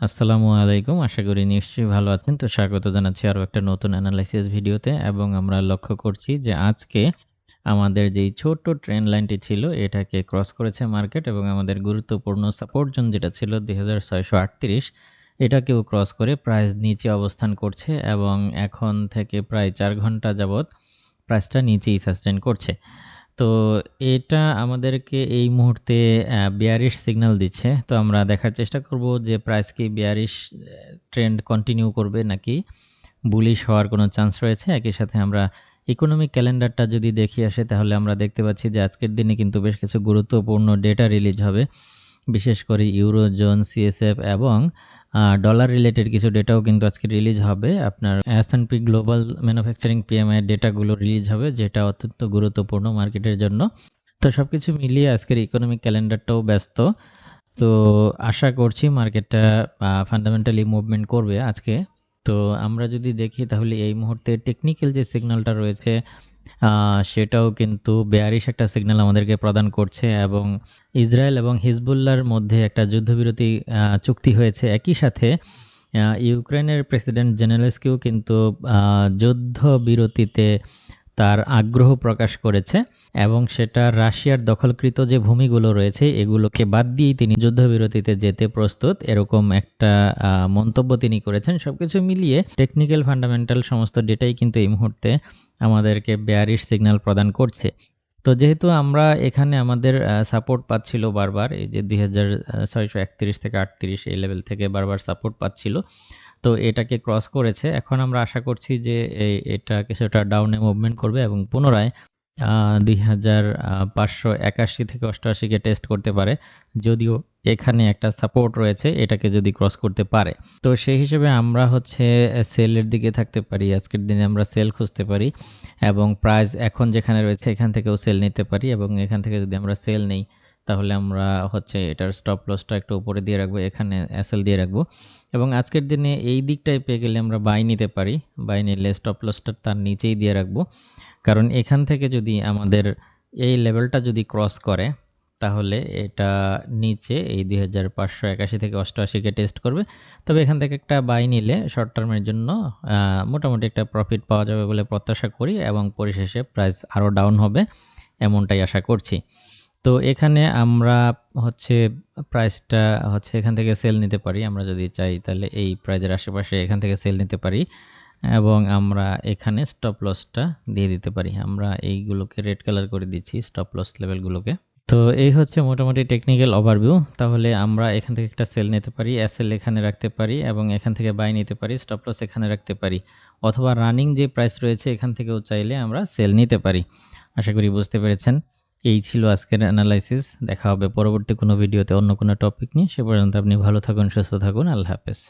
আসসালামু আলাইকুম। আশা করি নিশ্চয়ই ভালো আছেন। তো স্বাগত জানাচ্ছি আরও একটা নতুন অ্যানালাইসিস ভিডিওতে এবং আমরা লক্ষ্য করছি যে আজকে আমাদের যেই ছোট্ট ট্রেন লাইনটি ছিল, এটাকে ক্রস করেছে মার্কেট এবং আমাদের গুরুত্বপূর্ণ সাপোর্ট জোন যেটা ছিল দুই হাজার ছয়শো আটত্রিশ, এটাকেও ক্রস করে প্রাইস নিচে অবস্থান করছে এবং এখন থেকে প্রায় চার ঘণ্টা যাবৎ প্রাইসটা নিচেই সাস্টেন করছে। তো এটা আমাদেরকে এই মুহূর্তে বিয়ারিশ সিগন্যাল দিচ্ছে। তো আমরা দেখার চেষ্টা করব যে প্রাইস কি বিয়ারিশ ট্রেন্ড কন্টিনিউ করবে নাকি বুলিশ হওয়ার কোনো চান্স রয়েছে। একই সাথে আমরা ইকোনমিক ক্যালেন্ডারটা যদি দেখি আসে, তাহলে আমরা দেখতে পাচ্ছি যে আজকের দিনে কিন্তু বেশ কিছু গুরুত্বপূর্ণ ডেটা রিলিজ হবে। বিশেষ করে ইউরোজোন সিএসএফ এবং ডলার রিলেটেড কিছু ডেটাও কিন্তু আজকে রিলিজ হবে। আপনার S and P global manufacturing PMI ডেটাগুলো release হবে, যেটা অত্যন্ত গুরুত্বপূর্ণ মার্কেটের জন্য। তো সব কিছু মিলিয়ে আজকের ইকোনমিক ক্যালেন্ডারটাও ব্যস্ত। তো আশা করছি মার্কেটটা ফান্ডামেন্টালি মুভমেন্ট করবে আজকে। তো আমরা যদি দেখি তাহলে এই মুহূর্তে টেকনিক্যাল যে সিগন্যালটা রয়েছে সেটাও কিন্তু বেয়ারিশ একটা সিগন্যাল আমাদেরকে প্রদান করছে এবং ইসরায়েল এবং হিজবুল্লার মধ্যে একটা যুদ্ধবিরতি চুক্তি হয়েছে। একই সাথে ইউক্রেনের প্রেসিডেন্ট জেনেলেস্কিও কিন্তু যুদ্ধ বিরতিতে তার আগ্রহ প্রকাশ করেছে এবং সেটা রাশিয়ার দখলকৃত যে ভূমিগুলো রয়েছে, এগুলোকে বাদ দিয়েই তিনি যুদ্ধবিরতিতে যেতে প্রস্তুত। এরকম একটা মন্তব্য তিনি করেছেন। সব কিছু মিলিয়ে টেকনিক্যাল ফান্ডামেন্টাল সমস্ত ডেটাই কিন্তু এই মুহূর্তে আমাদেরকে বেয়ারিশ সিগন্যাল প্রদান করছে। তো যেহেতু আমরা এখানে আমাদের সাপোর্ট পাচ্ছিল বারবার, এই যে দুই হাজার ছয়শো একত্রিশ থেকে আটত্রিশ, এই লেভেল থেকে বারবার সাপোর্ট পাচ্ছিল তো এটাকে ক্রস করেছে। এখন আমরা আশা করছি যে এটা কিছুটা ডাউনে মুভমেন্ট করবে এবং পুনরায় দুই হাজার পাঁচশো একাশি থেকে অষ্টআশিকে টেস্ট করতে পারে। যদিও এখানে একটা সাপোর্ট রয়েছে, এটাকে যদি ক্রস করতে পারে। তো সেই হিসেবে আমরা হচ্ছে সেলের দিকে থাকতে পারি, আজকের দিনে আমরা সেল খুঁজতে পারি এবং প্রাইস এখন যেখানে রয়েছে, এখান থেকেও সেল নিতে পারি এবং এখান থেকে যদি আমরা সেল নেই তাহলে আমরা হচ্ছে এটার স্টপ লসটা একটু উপরে দিয়ে রাখব, এখানে এসএল দিয়ে রাখব। এবং আজকের দিনে এই দিকটায় পেয়ে গেলে আমরা বাই নিতে পারি বাই নিলে স্টপ লসটা তার নিচেই দিয়ে রাখব। কারণ এখান থেকে যদি আমাদের এই লেভেলটা যদি ক্রস করে, তাহলে এটা নিচে এই দুই হাজার পাঁচশো একাশি থেকে অষ্টআশিকে টেস্ট করবে। তবে এখান থেকে একটা বাই নিলে শর্ট টার্মের জন্য মোটামুটি একটা প্রফিট পাওয়া যাবে বলে প্রত্যাশা করি এবং পরিশেষে প্রাইস আরও ডাউন হবে, এমনটাই আশা করছি। তো এখানে আমরা হচ্ছে প্রাইসটা হচ্ছে এখান থেকে সেল নিতে পারি। আমরা যদি চাই তাহলে এই প্রাইজের আশেপাশে এখান থেকে সেল নিতে পারি এবং আমরা এখানে স্টপ লসটা দিয়ে দিতে পারি। আমরা এইগুলোকে রেড কালার করে দিচ্ছি স্টপ লস লেভেলগুলোকে তো এই হচ্ছে মোটামুটি টেকনিক্যাল ওভারভিউ তাহলে আমরা এখান থেকে একটা সেল নিতে পারি এসএল এখানে রাখতে পারি এবং এখান থেকে বাই নিতে পারি স্টপ লস এখানে রাখতে পারি। অথবা রানিং যে প্রাইস রয়েছে এখান থেকেও চাইলে আমরা সেল নিতে পারি। আশা করি বুঝতে পেরেছেন। এই ছিল আজকের অ্যানালাইসিস দেখা হবে পরবর্তী কোনো ভিডিওতে অন্য কোনো টপিক নিয়ে। সে পর্যন্ত আপনি ভালো থাকুন, সুস্থ থাকুন। আল্লাহ হাফেজ।